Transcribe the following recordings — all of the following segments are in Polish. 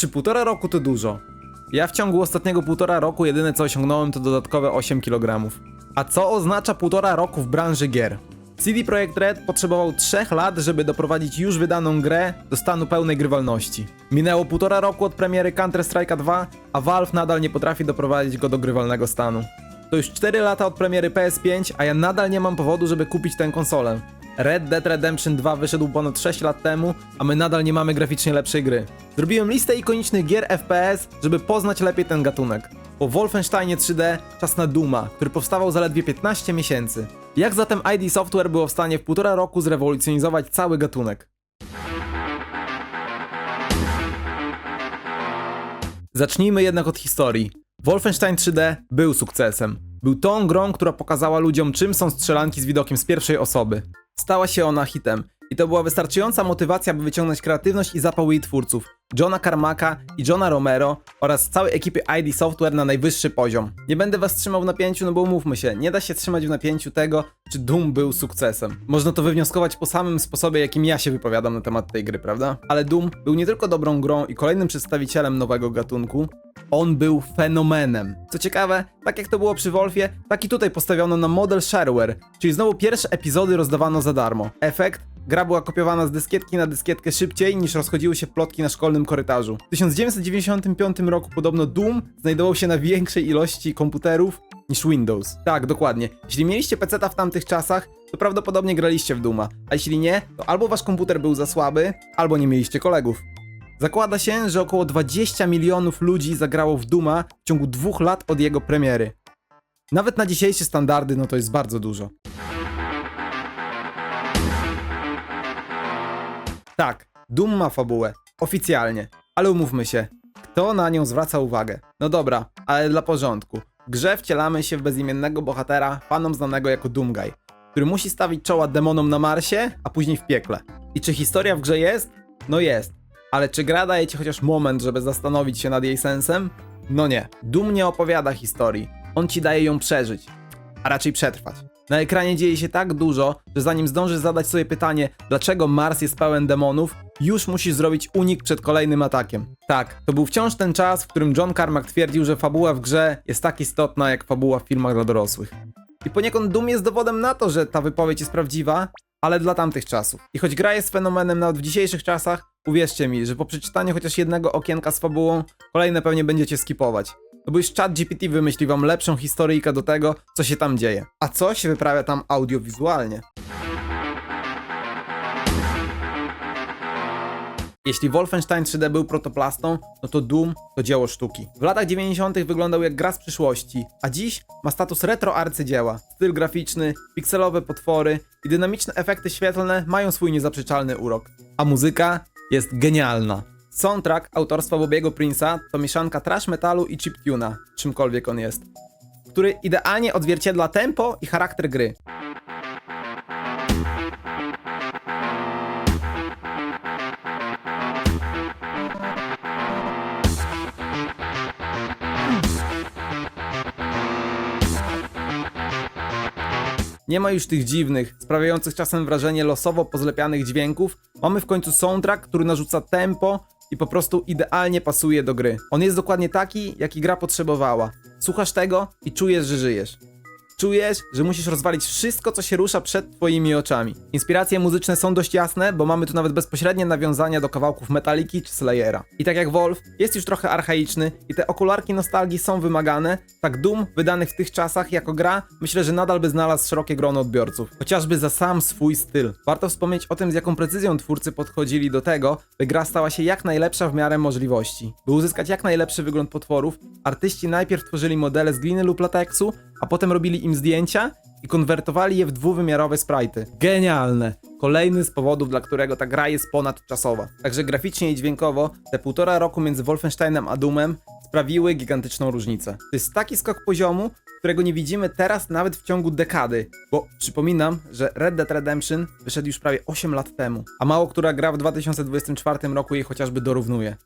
Czy półtora roku to dużo? Ja w ciągu ostatniego półtora roku jedyne co osiągnąłem to dodatkowe 8 kg. A co oznacza półtora roku w branży gier? CD Projekt Red potrzebował 3 lat, żeby doprowadzić już wydaną grę do stanu pełnej grywalności. Minęło półtora roku od premiery Counter-Strike'a 2, a Valve nadal nie potrafi doprowadzić go do grywalnego stanu. To już 4 lata od premiery PS5, a ja nadal nie mam powodu, żeby kupić tę konsolę. Red Dead Redemption 2 wyszedł ponad 6 lat temu, a my nadal nie mamy graficznie lepszej gry. Zrobiłem listę ikonicznych gier FPS, żeby poznać lepiej ten gatunek. Po Wolfensteinie 3D czas na Duma, który powstawał zaledwie 15 miesięcy. Jak zatem ID Software było w stanie w półtora roku zrewolucjonizować cały gatunek? Zacznijmy jednak od historii. Wolfenstein 3D był sukcesem. Był tą grą, która pokazała ludziom, czym są strzelanki z widokiem z pierwszej osoby. Stała się ona hitem. I to była wystarczająca motywacja, by wyciągnąć kreatywność i zapał jej twórców, Johna Carmacka i Johna Romero oraz całej ekipy ID Software na najwyższy poziom. Nie będę was trzymał w napięciu, no bo umówmy się, nie da się trzymać w napięciu tego, czy Doom był sukcesem. Można to wywnioskować po samym sposobie, jakim ja się wypowiadam na temat tej gry, prawda? Ale Doom był nie tylko dobrą grą i kolejnym przedstawicielem nowego gatunku, on był fenomenem. Co ciekawe, tak jak to było przy Wolfie, tak i tutaj postawiono na model shareware, czyli znowu pierwsze epizody rozdawano za darmo. Efekt? Gra była kopiowana z dyskietki na dyskietkę szybciej niż rozchodziły się plotki na szkolnym korytarzu. W 1995 roku podobno Doom znajdował się na większej ilości komputerów niż Windows. Tak, dokładnie. Jeśli mieliście peceta w tamtych czasach, to prawdopodobnie graliście w Dooma, a jeśli nie, to albo wasz komputer był za słaby, albo nie mieliście kolegów. Zakłada się, że około 20 milionów ludzi zagrało w Duma w ciągu dwóch lat od jego premiery. Nawet na dzisiejsze standardy, no to jest bardzo dużo. Tak, Doom ma fabułę. Oficjalnie. Ale umówmy się, kto na nią zwraca uwagę? No dobra, ale dla porządku. W grze wcielamy się w bezimiennego bohatera, fanom znanego jako Doomguy, który musi stawić czoła demonom na Marsie, a później w piekle. I czy historia w grze jest? No jest. Ale czy gra daje ci chociaż moment, żeby zastanowić się nad jej sensem? No nie. Doom nie opowiada historii. On ci daje ją przeżyć, a raczej przetrwać. Na ekranie dzieje się tak dużo, że zanim zdążysz zadać sobie pytanie, dlaczego Mars jest pełen demonów, już musisz zrobić unik przed kolejnym atakiem. Tak, to był wciąż ten czas, w którym John Carmack twierdził, że fabuła w grze jest tak istotna jak fabuła w filmach dla dorosłych. I poniekąd Doom jest dowodem na to, że ta wypowiedź jest prawdziwa, ale dla tamtych czasów. I choć gra jest fenomenem nawet w dzisiejszych czasach, uwierzcie mi, że po przeczytaniu chociaż jednego okienka z fabułą, kolejne pewnie będziecie skipować. No bo już chat GPT wymyśli wam lepszą historyjkę do tego, co się tam dzieje. A co się wyprawia tam audiowizualnie. Jeśli Wolfenstein 3D był protoplastą, no to Doom to dzieło sztuki. W latach 90. wyglądał jak gra z przyszłości, a dziś ma status retro arcydzieła. Styl graficzny, pikselowe potwory i dynamiczne efekty świetlne mają swój niezaprzeczalny urok. A muzyka jest genialna. Soundtrack autorstwa Bobiego Prince'a to mieszanka trash metalu i chiptuna, czymkolwiek on jest, który idealnie odzwierciedla tempo i charakter gry. Nie ma już tych dziwnych, sprawiających czasem wrażenie losowo pozlepianych dźwięków. Mamy w końcu soundtrack, który narzuca tempo i po prostu idealnie pasuje do gry. On jest dokładnie taki, jaki gra potrzebowała. Słuchasz tego i czujesz, że żyjesz. Czujesz, że musisz rozwalić wszystko, co się rusza przed twoimi oczami. Inspiracje muzyczne są dość jasne, bo mamy tu nawet bezpośrednie nawiązania do kawałków Metaliki czy Slayera. I tak jak Wolf, jest już trochę archaiczny i te okularki nostalgii są wymagane, tak Doom, wydany w tych czasach jako gra, myślę, że nadal by znalazł szerokie grono odbiorców. Chociażby za sam swój styl. Warto wspomnieć o tym, z jaką precyzją twórcy podchodzili do tego, by gra stała się jak najlepsza w miarę możliwości. By uzyskać jak najlepszy wygląd potworów, artyści najpierw tworzyli modele z gliny lub lateksu, a potem robili im zdjęcia i konwertowali je w dwuwymiarowe sprite'y. Genialne! Kolejny z powodów, dla którego ta gra jest ponadczasowa. Także graficznie i dźwiękowo te półtora roku między Wolfensteinem a Doomem sprawiły gigantyczną różnicę. To jest taki skok poziomu, którego nie widzimy teraz nawet w ciągu dekady, bo przypominam, że Red Dead Redemption wyszedł już prawie 8 lat temu, a mało która gra w 2024 roku jej chociażby dorównuje.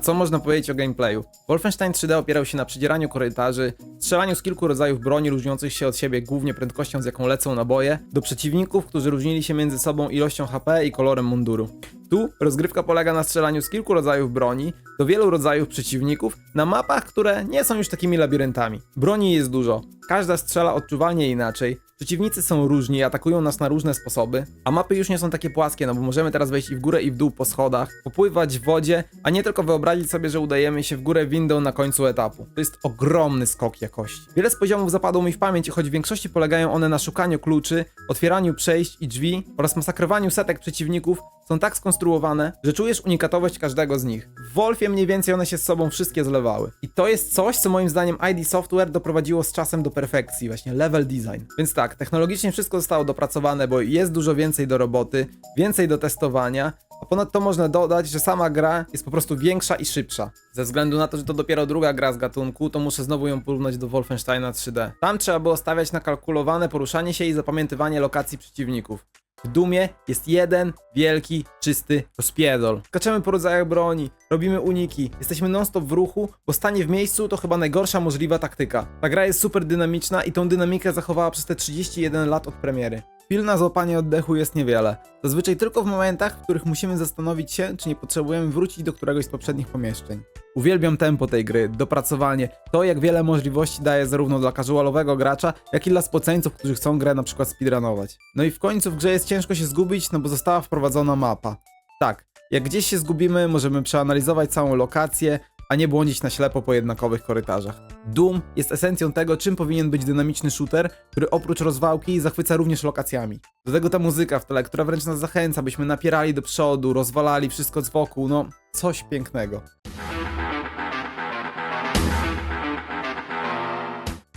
A co można powiedzieć o gameplayu? Wolfenstein 3D opierał się na przedzieraniu korytarzy, strzelaniu z kilku rodzajów broni różniących się od siebie głównie prędkością z jaką lecą naboje, do przeciwników, którzy różnili się między sobą ilością HP i kolorem munduru. Tu rozgrywka polega na strzelaniu z kilku rodzajów broni, do wielu rodzajów przeciwników, na mapach, które nie są już takimi labiryntami. Broni jest dużo, każda strzela odczuwalnie inaczej, przeciwnicy są różni atakują nas na różne sposoby, a mapy już nie są takie płaskie, no bo możemy teraz wejść i w górę i w dół po schodach, popływać w wodzie, a nie tylko wyobrazić sobie, że udajemy się w górę windą na końcu etapu. To jest ogromny skok jakości. Wiele z poziomów zapadło mi w pamięć choć w większości polegają one na szukaniu kluczy, otwieraniu przejść i drzwi oraz masakrowaniu setek przeciwników, są tak skonstruowane, że czujesz unikatowość każdego z nich. W Wolfie mniej więcej one się z sobą wszystkie zlewały. I to jest coś, co moim zdaniem ID Software doprowadziło z czasem do perfekcji, właśnie level design. Więc tak, technologicznie wszystko zostało dopracowane, bo jest dużo więcej do roboty, więcej do testowania, a ponadto można dodać, że sama gra jest po prostu większa i szybsza. Ze względu na to, że to dopiero druga gra z gatunku, to muszę znowu ją porównać do Wolfensteina 3D. Tam trzeba było stawiać na kalkulowane poruszanie się i zapamiętywanie lokacji przeciwników. W Dumie jest jeden wielki, czysty rozpierdol. Skaczemy po rodzajach broni, robimy uniki, jesteśmy non-stop w ruchu, bo stanie w miejscu to chyba najgorsza możliwa taktyka. Ta gra jest super dynamiczna i tą dynamikę zachowała przez te 31 lat od premiery. Chwil na złapanie oddechu jest niewiele. Zazwyczaj tylko w momentach, w których musimy zastanowić się, czy nie potrzebujemy wrócić do któregoś z poprzednich pomieszczeń. Uwielbiam tempo tej gry, dopracowanie, to jak wiele możliwości daje zarówno dla casualowego gracza, jak i dla spoceńców, którzy chcą grę na przykład speedrunować. No i w końcu w grze jest ciężko się zgubić, no bo została wprowadzona mapa. Tak, jak gdzieś się zgubimy, możemy przeanalizować całą lokację, a nie błądzić na ślepo po jednakowych korytarzach. Doom jest esencją tego, czym powinien być dynamiczny shooter, który oprócz rozwałki zachwyca również lokacjami. Do tego ta muzyka w tle, która wręcz nas zachęca, byśmy napierali do przodu, rozwalali wszystko z wokół, no coś pięknego.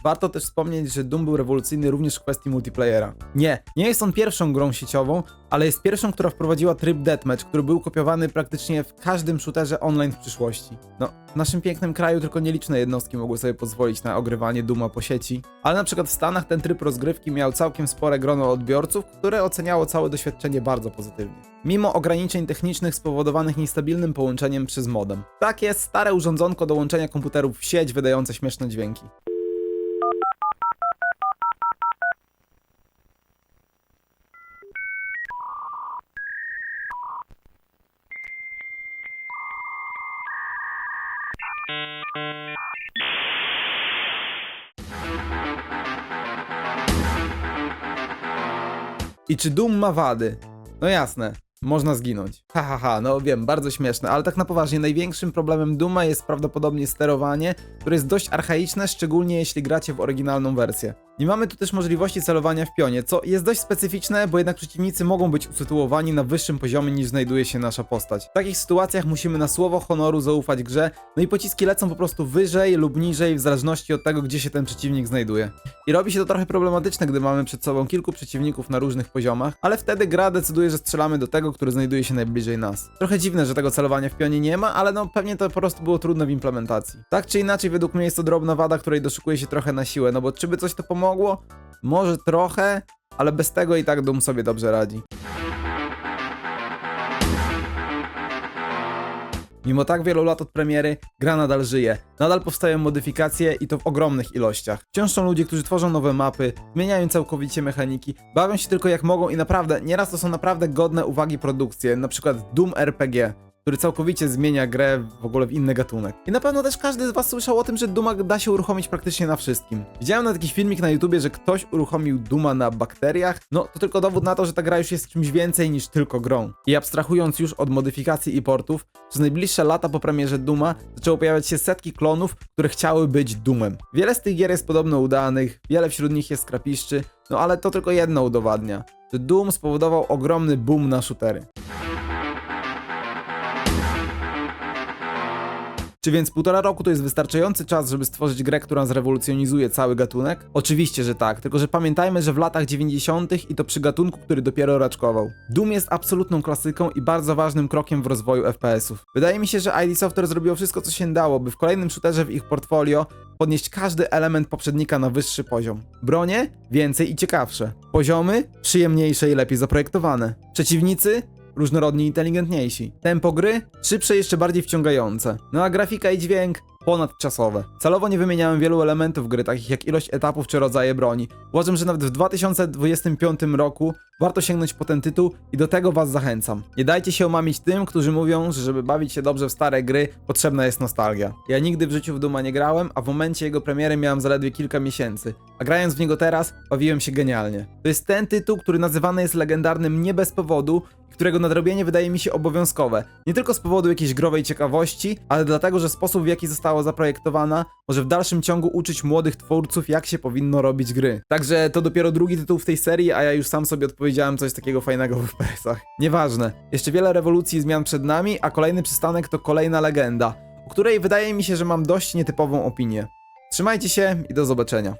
Warto też wspomnieć, że Doom był rewolucyjny również w kwestii multiplayera. Nie, nie jest on pierwszą grą sieciową, ale jest pierwszą, która wprowadziła tryb deathmatch, który był kopiowany praktycznie w każdym shooterze online w przyszłości. No, w naszym pięknym kraju tylko nieliczne jednostki mogły sobie pozwolić na ogrywanie Duma po sieci, ale na przykład w Stanach ten tryb rozgrywki miał całkiem spore grono odbiorców, które oceniało całe doświadczenie bardzo pozytywnie. Mimo ograniczeń technicznych spowodowanych niestabilnym połączeniem przez modem. Tak jest stare urządzonko do łączenia komputerów w sieć wydające śmieszne dźwięki. I czy Doom ma wady? No jasne, można zginąć. Ha, ha, ha, no wiem, bardzo śmieszne, ale tak na poważnie, największym problemem Duma jest prawdopodobnie sterowanie, które jest dość archaiczne, szczególnie jeśli gracie w oryginalną wersję. Nie mamy tu też możliwości celowania w pionie, co jest dość specyficzne, bo jednak przeciwnicy mogą być usytuowani na wyższym poziomie niż znajduje się nasza postać. W takich sytuacjach musimy na słowo honoru zaufać grze, no i pociski lecą po prostu wyżej lub niżej w zależności od tego, gdzie się ten przeciwnik znajduje. I robi się to trochę problematyczne, gdy mamy przed sobą kilku przeciwników na różnych poziomach, ale wtedy gra decyduje, że strzelamy do tego, który znajduje się najbliżej nas. Trochę dziwne, że tego celowania w pionie nie ma, ale no pewnie to po prostu było trudne w implementacji. Tak czy inaczej, według mnie jest to drobna wada, której doszukuje się trochę na siłę, no bo czy by coś to pomogło? Może trochę, ale bez tego i tak Doom sobie dobrze radzi. Mimo tak wielu lat od premiery, gra nadal żyje. Nadal powstają modyfikacje i to w ogromnych ilościach. Wciąż są ludzie, którzy tworzą nowe mapy, zmieniają całkowicie mechaniki, bawią się tylko jak mogą i naprawdę, nieraz to są naprawdę godne uwagi produkcje, przykład Doom RPG który całkowicie zmienia grę w ogóle w inny gatunek. I na pewno też każdy z was słyszał o tym, że Duma da się uruchomić praktycznie na wszystkim. Widziałem nawet jakiś filmik na YouTubie, że ktoś uruchomił Duma na bakteriach. No to tylko dowód na to, że ta gra już jest czymś więcej niż tylko grą. I abstrahując już od modyfikacji i portów, przez najbliższe lata po premierze Duma zaczęło pojawiać się setki klonów, które chciały być Doomem. Wiele z tych gier jest podobno udanych, wiele wśród nich jest krapiszczy, no ale to tylko jedno udowadnia, że Doom spowodował ogromny boom na shootery. Czy więc półtora roku to jest wystarczający czas, żeby stworzyć grę, która zrewolucjonizuje cały gatunek? Oczywiście, że tak, tylko że pamiętajmy, że w latach 90. i to przy gatunku, który dopiero raczkował. Doom jest absolutną klasyką i bardzo ważnym krokiem w rozwoju FPS-ów. Wydaje mi się, że ID Software zrobiło wszystko, co się dało, by w kolejnym shooterze w ich portfolio podnieść każdy element poprzednika na wyższy poziom. Bronie? Więcej i ciekawsze. Poziomy? Przyjemniejsze i lepiej zaprojektowane. Przeciwnicy? Różnorodni i inteligentniejsi. Tempo gry szybsze jeszcze bardziej wciągające. No a grafika i dźwięk ponadczasowe. Celowo nie wymieniałem wielu elementów gry, takich jak ilość etapów czy rodzaje broni. Uważam, że nawet w 2025 roku warto sięgnąć po ten tytuł i do tego was zachęcam. Nie dajcie się omamić tym, którzy mówią, że żeby bawić się dobrze w stare gry, potrzebna jest nostalgia. Ja nigdy w życiu w Duma nie grałem, a w momencie jego premiery miałem zaledwie kilka miesięcy. A grając w niego teraz, bawiłem się genialnie. To jest ten tytuł, który nazywany jest legendarnym nie bez powodu, którego nadrobienie wydaje mi się obowiązkowe. Nie tylko z powodu jakiejś growej ciekawości, ale dlatego, że sposób w jaki została zaprojektowana może w dalszym ciągu uczyć młodych twórców, jak się powinno robić gry. Także to dopiero drugi tytuł w tej serii, a ja już sam sobie odpowiedziałem coś takiego fajnego w FPS-ach. Nieważne. Jeszcze wiele rewolucji i zmian przed nami, a kolejny przystanek to kolejna legenda, o której wydaje mi się, że mam dość nietypową opinię. Trzymajcie się i do zobaczenia.